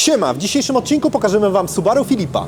Siema, w dzisiejszym odcinku pokażemy Wam Subaru Filipa.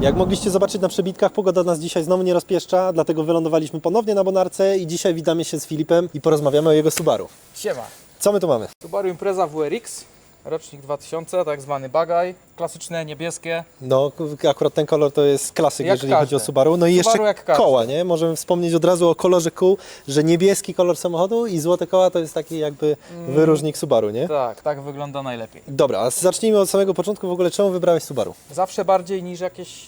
Jak mogliście zobaczyć na przebitkach, pogoda nas dzisiaj znowu nie rozpieszcza, dlatego wylądowaliśmy ponownie na Bonarce i dzisiaj witamy się z Filipem i porozmawiamy o jego Subaru. Siema. Co my tu mamy? Subaru Impreza WRX, rocznik 2000, tak zwany bagaj, klasyczne, niebieskie. No, akurat ten kolor to jest klasyk, Jak jeżeli chodzi o każdy. Subaru. No i Subaru jeszcze jak każdy. koła, nie? Możemy wspomnieć od razu o kolorze kół, że niebieski kolor samochodu i złote koła to jest taki jakby Mm. wyróżnik Subaru, nie? Tak, tak wygląda najlepiej. Dobra, a zacznijmy od samego początku. W ogóle czemu wybrałeś Subaru? Zawsze bardziej niż jakieś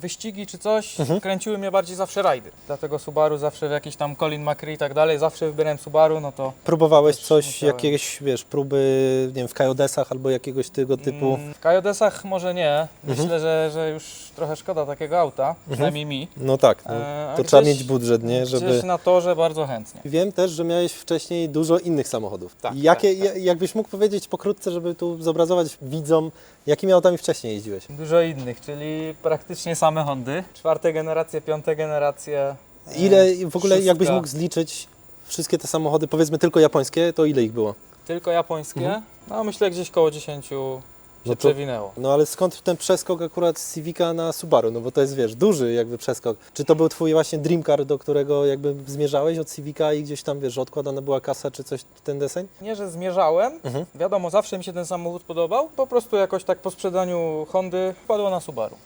wyścigi czy coś, Mhm. kręciły mnie bardziej zawsze rajdy. Dlatego Subaru zawsze w jakiś tam Colin McRae i tak dalej, zawsze wybierałem Subaru, no to Próbowałeś coś, musiałem. jakieś, wiesz, próby, nie wiem, w Kajodesach albo jakiegoś tego typu... Mm, W Kajodesach może nie. Mhm. Myślę, że, że już trochę szkoda takiego auta, przynajmniej mi. No tak, no, E, to trzeba mieć budżet, nie? Żeby... Gdzieś na torze bardzo chętnie. Wiem też, że miałeś wcześniej dużo innych samochodów. Tak, Jakie, tak, tak. ja- Jakbyś mógł powiedzieć pokrótce, żeby tu zobrazować widzom, jakimi autami wcześniej jeździłeś? Dużo innych, czyli praktycznie same Hondy. Czwarte generacje, piąte generacje. e, Ile w ogóle, szóstka. jakbyś mógł zliczyć wszystkie te samochody, powiedzmy tylko japońskie, to ile ich było? Tylko japońskie. Mhm. No myślę gdzieś koło 10 się No to- przewinęło. No ale skąd ten przeskok akurat z Civica na Subaru? No bo to jest, wiesz, duży jakby przeskok. Czy to był twój właśnie dream car, do którego jakby zmierzałeś od Civica i gdzieś tam, wiesz, odkładana była kasa czy coś ten deseń? Nie, że zmierzałem. Mhm. Wiadomo, zawsze mi się ten samochód podobał. Po prostu jakoś tak po sprzedaniu Hondy wpadło na Subaru.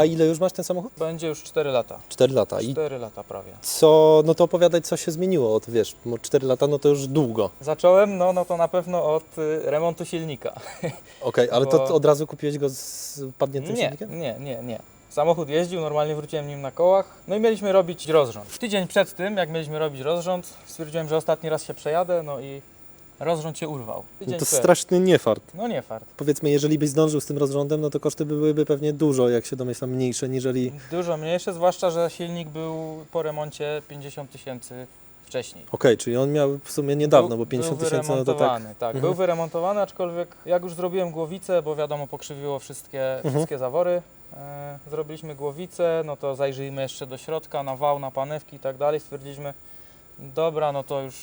A ile już masz ten samochód? Będzie już 4 lata. 4 lata. I 4 lata prawie. co, no to opowiadać, co się zmieniło od, wiesz, 4 lata, no to już długo. Zacząłem, no, no to na pewno od y, remontu silnika. Okej, ale Bo- to od razu kupiłeś go z padniętym Nie, silnikiem? nie, nie, nie. Samochód jeździł, normalnie wróciłem nim na kołach. No i mieliśmy robić rozrząd. Tydzień przed tym, jak mieliśmy robić rozrząd, stwierdziłem, że ostatni raz się przejadę, no i rozrząd się urwał. No to straszny niefart. No nie fart. Powiedzmy, jeżeli byś zdążył z tym rozrządem, no to koszty byłyby pewnie dużo, jak się domyślam, mniejsze, niżeli... Dużo mniejsze, zwłaszcza, że silnik był po remoncie 50 tysięcy wcześniej. Okej, czyli on miał w sumie niedawno, Był- bo 50 był tysięcy, no to tak... tak. Mhm. Był wyremontowany, aczkolwiek jak już zrobiłem głowicę, bo wiadomo pokrzywiło wszystkie, Mhm. wszystkie zawory, e, zrobiliśmy głowicę, no to zajrzyjmy jeszcze do środka, na wał, na panewki i tak dalej. Stwierdziliśmy, dobra, no to już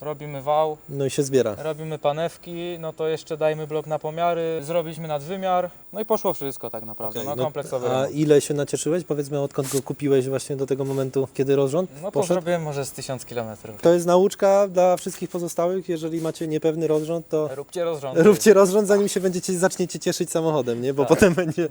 robimy wał, No i się zbiera. robimy panewki, no to jeszcze dajmy blok na pomiary, zrobiliśmy nadwymiar, no i poszło wszystko tak naprawdę, Okej, no no, kompleksowy A remont. ile się nacieszyłeś, powiedzmy, odkąd go kupiłeś właśnie do tego momentu, kiedy rozrząd No to poszedł? zrobiłem może z 1000 kilometrów. To jest nauczka dla wszystkich pozostałych, jeżeli macie niepewny rozrząd, to Róbcie rozrząd. róbcie rozrząd, zanim się będziecie, zaczniecie cieszyć samochodem, nie? Bo Tak. potem będzie No.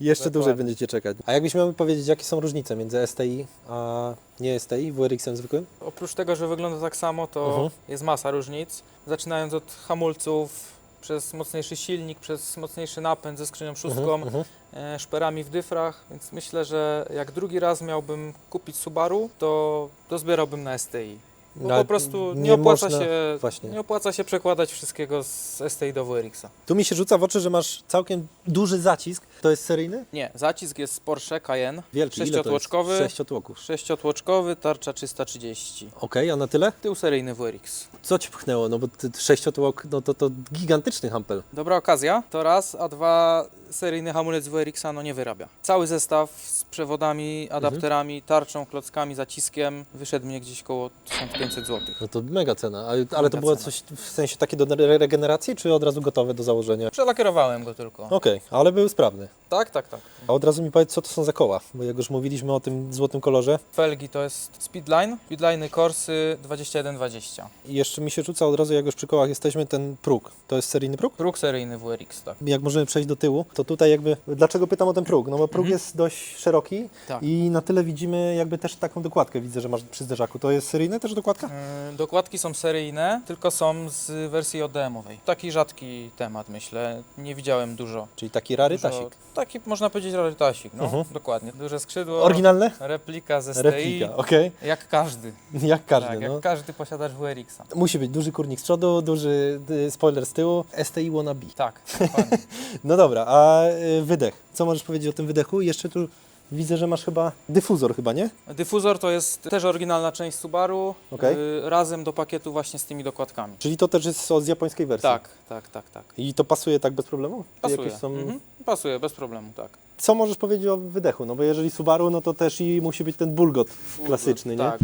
jeszcze Dokładnie. dłużej będziecie czekać. A jakbyś miał powiedzieć, jakie są różnice między STI a nie STI, WRX-em zwykłym? Oprócz tego, że wygląda tak samo, to Mhm. jest masa różnic. Zaczynając od hamulców, przez mocniejszy silnik, przez mocniejszy napęd ze skrzynią szóstką, Mhm, mhm. e, szperami w dyfrach, więc myślę, że jak drugi raz miałbym kupić Subaru, to dozbierałbym na STI. Bo No, po prostu nie, nie opłaca można- się właśnie. nie opłaca się przekładać wszystkiego z STI do WRX-a. Tu mi się rzuca w oczy, że masz całkiem duży zacisk. To jest seryjny? Nie, zacisk jest z Porsche Cayenne, Wielki, ile to jest? Sześciotłoczkowy. Sześciotłoków. sześciotłoczkowy, tarcza 330. Okej, a na tyle? Tył seryjny WRX. Co ci pchnęło? No bo ty, sześciotłok, no to, to gigantyczny hampel. Dobra okazja, to raz, a dwa seryjny hamulec WRX-a no nie wyrabia. Cały zestaw z przewodami, adapterami, tarczą, klockami, zaciskiem wyszedł mnie gdzieś koło 1500 zł. No to mega cena. Ale, ale to Mega było cena. coś w sensie takie do re- regeneracji, czy od razu gotowe do założenia? Przelakierowałem go tylko. Okej, ale był sprawny. Tak, tak, tak. A od razu mi powiedz, co to są za koła, bo jak już mówiliśmy o tym złotym kolorze. Felgi to jest Speedline, Speedline Corsy 2120. I jeszcze mi się rzuca od razu, jak już przy kołach jesteśmy, ten próg. To jest seryjny próg? Próg seryjny WRX, tak. Jak możemy przejść do tyłu, to tutaj jakby, dlaczego pytam o ten próg? No bo próg Mhm. jest dość szeroki Tak. i na tyle widzimy jakby też taką dokładkę, widzę, że masz przy zderzaku. To jest seryjne też dokładka? Yy, Dokładki są seryjne, tylko są z wersji ODM-owej. Taki rzadki temat, myślę. Nie widziałem dużo. Czyli taki rarytasik. Dużo, Taki można powiedzieć rarytasik, no Mhm. dokładnie. Duże skrzydło, Oryginalne? replika ze STI, Replika, okej. jak każdy. Jak każdy, tak, no. jak każdy posiadacz WRX-a. Musi być duży kurnik z przodu, duży y, spoiler z tyłu, STI wannabe. Tak, dokładnie. No dobra, a y, wydech. Co możesz powiedzieć o tym wydechu? Jeszcze tu widzę, że masz chyba dyfuzor chyba, nie? Dyfuzor to jest też oryginalna część Subaru, Okej. y, razem do pakietu właśnie z tymi dokładkami. Czyli to też jest z japońskiej wersji. Tak, tak, tak, tak. I to pasuje tak bez problemu? Czy Pasuje. Jakieś są... Mhm. Pasuje, bez problemu, tak. Co możesz powiedzieć o wydechu? No bo jeżeli Subaru, no to też i musi być ten bulgot klasyczny, nie? Tak.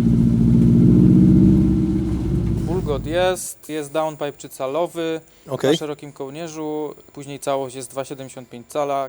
Bulgot jest, jest downpipe przycalowy Okej. na szerokim kołnierzu, później całość jest 2,75 cala.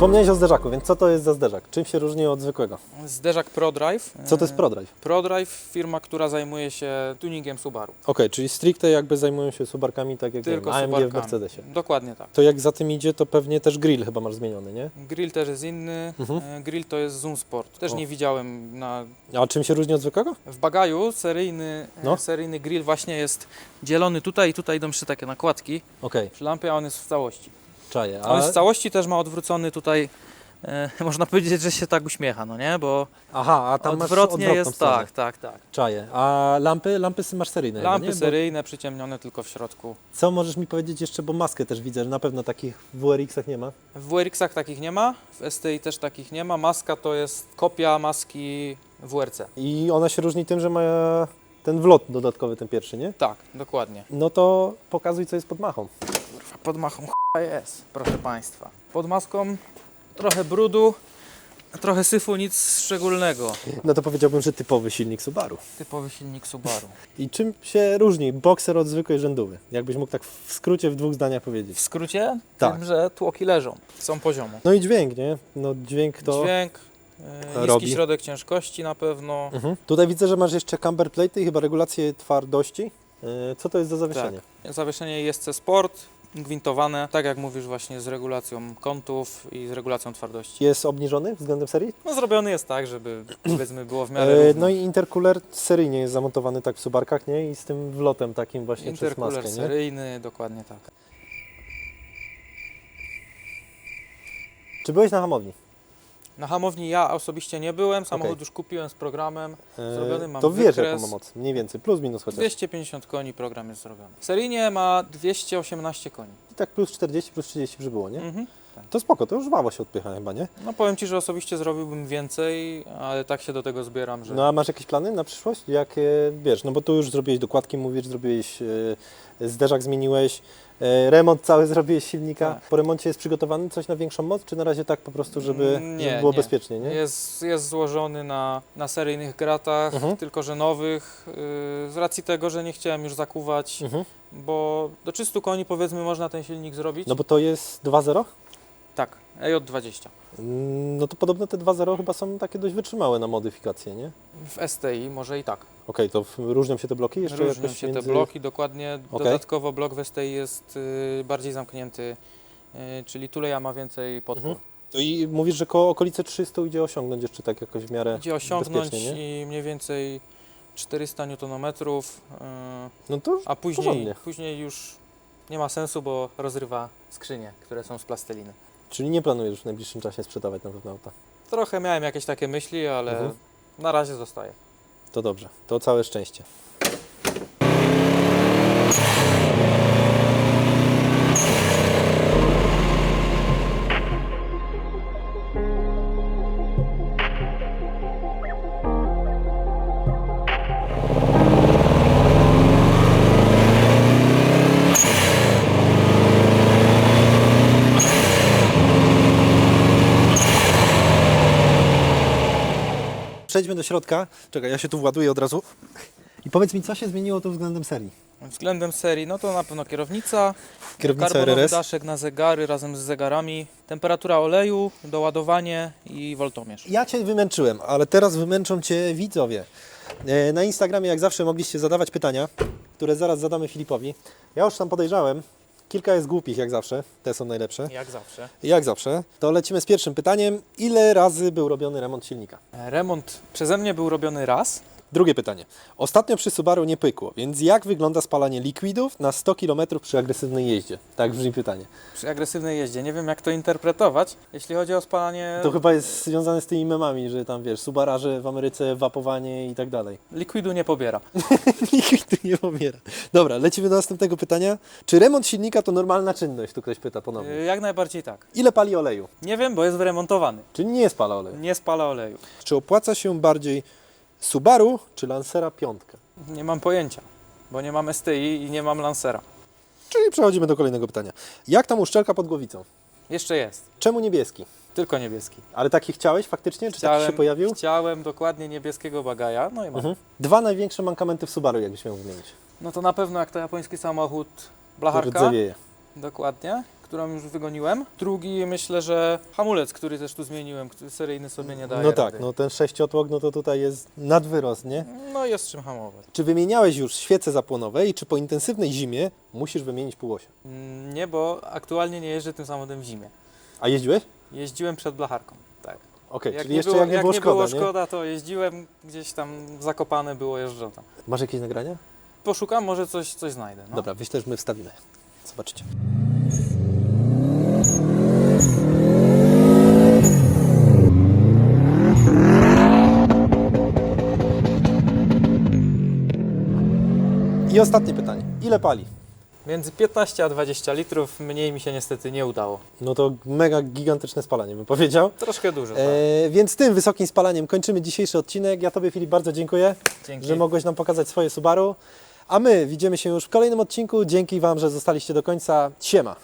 Wspomniałeś o zderzaku, więc co to jest za zderzak? Czym się różni od zwykłego? Zderzak ProDrive. Co to jest E, ProDrive? ProDrive, firma, która zajmuje się tuningiem Subaru. Okej, czyli stricte jakby zajmują się subarkami tak jak Tylko wiem, AMG w Subarkami. Mercedesie. Dokładnie tak. To jak za tym idzie, to pewnie też grill chyba masz zmieniony, nie? Grill też jest inny. Mhm. E, Grill to jest Zoom Sport. Też O. nie widziałem na A czym się różni od zwykłego? W bagaju seryjny, No. no. seryjny grill właśnie jest dzielony tutaj i tutaj idą trzy takie nakładki Okej, przy lampie, a on jest w całości. Czaję. On A... jest w całości też ma odwrócony tutaj, e, można powiedzieć, że się tak uśmiecha, no nie? Bo Aha, a tam masz odwrotnie odwrotną jest, stronę. tak, tak, tak. Czaję. A lampy? Lampy masz seryjne chyba, Lampy nie? Bo seryjne, przyciemnione tylko w środku. Co możesz mi powiedzieć jeszcze, bo maskę też widzę, że na pewno takich w WRX-ach nie ma. W WRX-ach takich nie ma, w STI też takich nie ma. Maska to jest kopia maski WRC. I ona się różni tym, że ma ten wlot dodatkowy, ten pierwszy, nie? Tak, dokładnie. No to pokazuj, co jest pod machą. Pod machą ch**a jest, proszę Państwa. Pod maską trochę brudu, trochę syfu, nic szczególnego. No to powiedziałbym, że typowy silnik Subaru. Typowy silnik Subaru. I czym się różni bokser od zwykłej rzędówy? Jakbyś mógł tak w skrócie w dwóch zdaniach powiedzieć. W skrócie Tak. tym, że tłoki leżą, są poziomo. No i dźwięk, nie? No dźwięk to... Dźwięk, e, niski robi. środek ciężkości na pewno. Mhm. Tutaj widzę, że masz jeszcze camber plate i chyba regulację twardości. Yy, Co to jest za zawieszenie? Zawieszenie ISC Sport, gwintowane, tak jak mówisz właśnie z regulacją kątów i z regulacją twardości. Jest obniżony względem serii? No zrobiony jest tak, żeby powiedzmy było w miarę E, równo. no i intercooler seryjnie jest zamontowany tak w subarkach, nie? I z tym wlotem takim właśnie przez Intercooler maskę, nie? seryjny, dokładnie tak. Czy byłeś na hamowni? Na hamowni ja osobiście nie byłem, samochód Okej. już kupiłem z programem. E, Zrobiony mam to wiesz, jaką wykres. ma moc, mniej więcej, plus minus chociaż. 250 koni program jest zrobiony. Seryjnie ma 218 koni. I tak plus 40, plus 30 przybyło, nie? Mhm. To spoko, to już wało się odpycha chyba, nie? No powiem Ci, że osobiście zrobiłbym więcej, ale tak się do tego zbieram, że No a masz jakieś plany na przyszłość? Jakie, wiesz, no bo tu już zrobiłeś dokładki, mówisz, zrobiłeś e, zderzak, zmieniłeś, e, remont cały zrobiłeś silnika. Tak. Po remoncie jest przygotowany coś na większą moc, czy na razie tak po prostu, żeby, Mm, nie, żeby było nie. bezpiecznie, nie? jest, jest złożony na, na seryjnych gratach, Mhm. tylko że nowych, yy, z racji tego, że nie chciałem już zakuwać, Mhm. bo do 300 koni powiedzmy można ten silnik zrobić. No bo to jest 2.0? Tak, EJ20. Mm, No to podobno te 2.0 chyba są takie dość wytrzymałe na modyfikację, nie? W STI może i tak. Okej, to w- różnią się te bloki jeszcze Różnią jakoś się między... te bloki, dokładnie. Okej. Dodatkowo blok w STI jest yy, bardziej zamknięty, yy, czyli tuleja ma więcej podpór. Mhm. To I mówisz, że koło okolice 300 idzie osiągnąć jeszcze tak jakoś w miarę Idzie osiągnąć bezpiecznie, nie? i mniej więcej 400 Nm, yy, No to a później, Porządnie. później już nie ma sensu, bo rozrywa skrzynie, które są z plasteliny. Czyli nie planujesz w najbliższym czasie sprzedawać na pewno auta. Trochę miałem jakieś takie myśli, ale Mhm. na razie zostaje. To dobrze, to całe szczęście. Przejdźmy do środka. Czekaj, ja się tu właduję od razu. I powiedz mi, co się zmieniło tu względem serii? Względem serii, no to na pewno kierownica, Kierownica karbonowy RRS? daszek na zegary razem z zegarami, temperatura oleju, doładowanie i woltomierz. Ja Cię wymęczyłem, ale teraz wymęczą Cię widzowie. E, Na Instagramie jak zawsze mogliście zadawać pytania, które zaraz zadamy Filipowi. Ja już tam podejrzałem, kilka jest głupich jak zawsze, te są najlepsze. Jak zawsze. Jak zawsze, to lecimy z pierwszym pytaniem. Ile razy był robiony remont silnika? Remont przeze mnie był robiony raz. Drugie pytanie. Ostatnio przy Subaru nie pykło, więc jak wygląda spalanie likwidów na 100 km przy agresywnej jeździe? Tak brzmi pytanie. Przy agresywnej jeździe. Nie wiem jak to interpretować. Jeśli chodzi o spalanie To chyba jest związane z tymi memami, że tam wiesz, Subararze w Ameryce, wapowanie i tak dalej. likwidu nie pobiera. Tu nie pobiera. Dobra, lecimy do następnego pytania. Czy remont silnika to normalna czynność? Tu ktoś pyta ponownie. Y, Jak najbardziej tak. Ile pali oleju? Nie wiem, bo jest wyremontowany. Czyli nie spala oleju. Nie spala oleju. Czy opłaca się bardziej Subaru czy Lancera piątka? Nie mam pojęcia, bo nie mam STI i nie mam Lancera. Czyli przechodzimy do kolejnego pytania. Jak tam uszczelka pod głowicą? Jeszcze jest. Czemu niebieski? Tylko niebieski. Ale taki chciałeś faktycznie? Czy taki się pojawił? Chciałem dokładnie niebieskiego bagaja, no i mam. Mhm. Dwa największe mankamenty w Subaru, jakbyś miał wymienić. No to na pewno jak to japoński samochód, blacharka, rdzewieje. dokładnie, którą już wygoniłem. Drugi myślę, że hamulec, który też tu zmieniłem, który seryjny sobie nie daje No tak, rady. no ten sześciotłok, no to tutaj jest nadwyrost, nie? No jest czym hamować. Czy wymieniałeś już świece zapłonowe i czy po intensywnej zimie musisz wymienić półosie? Mm, Nie, bo aktualnie nie jeżdżę tym samochodem w zimie. A jeździłeś? Jeździłem przed blacharką, tak. Okej, czyli jeszcze było, jak nie było szkoda, nie? to jeździłem gdzieś tam zakopane było jeżdżone. Masz jakieś nagrania? Poszukam, może coś, coś znajdę. No. Dobra, wyślesz, my wstawimy. Zobaczycie. I ostatnie pytanie. Ile pali? Między 15 a 20 litrów, mniej mi się niestety nie udało. No to mega gigantyczne spalanie, bym powiedział. Troszkę dużo, tak. E, więc tym wysokim spalaniem kończymy dzisiejszy odcinek. Ja Tobie, Filip, bardzo dziękuję, Dzięki. że mogłeś nam pokazać swoje Subaru. A my widzimy się już w kolejnym odcinku. Dzięki Wam, że zostaliście do końca. Siema!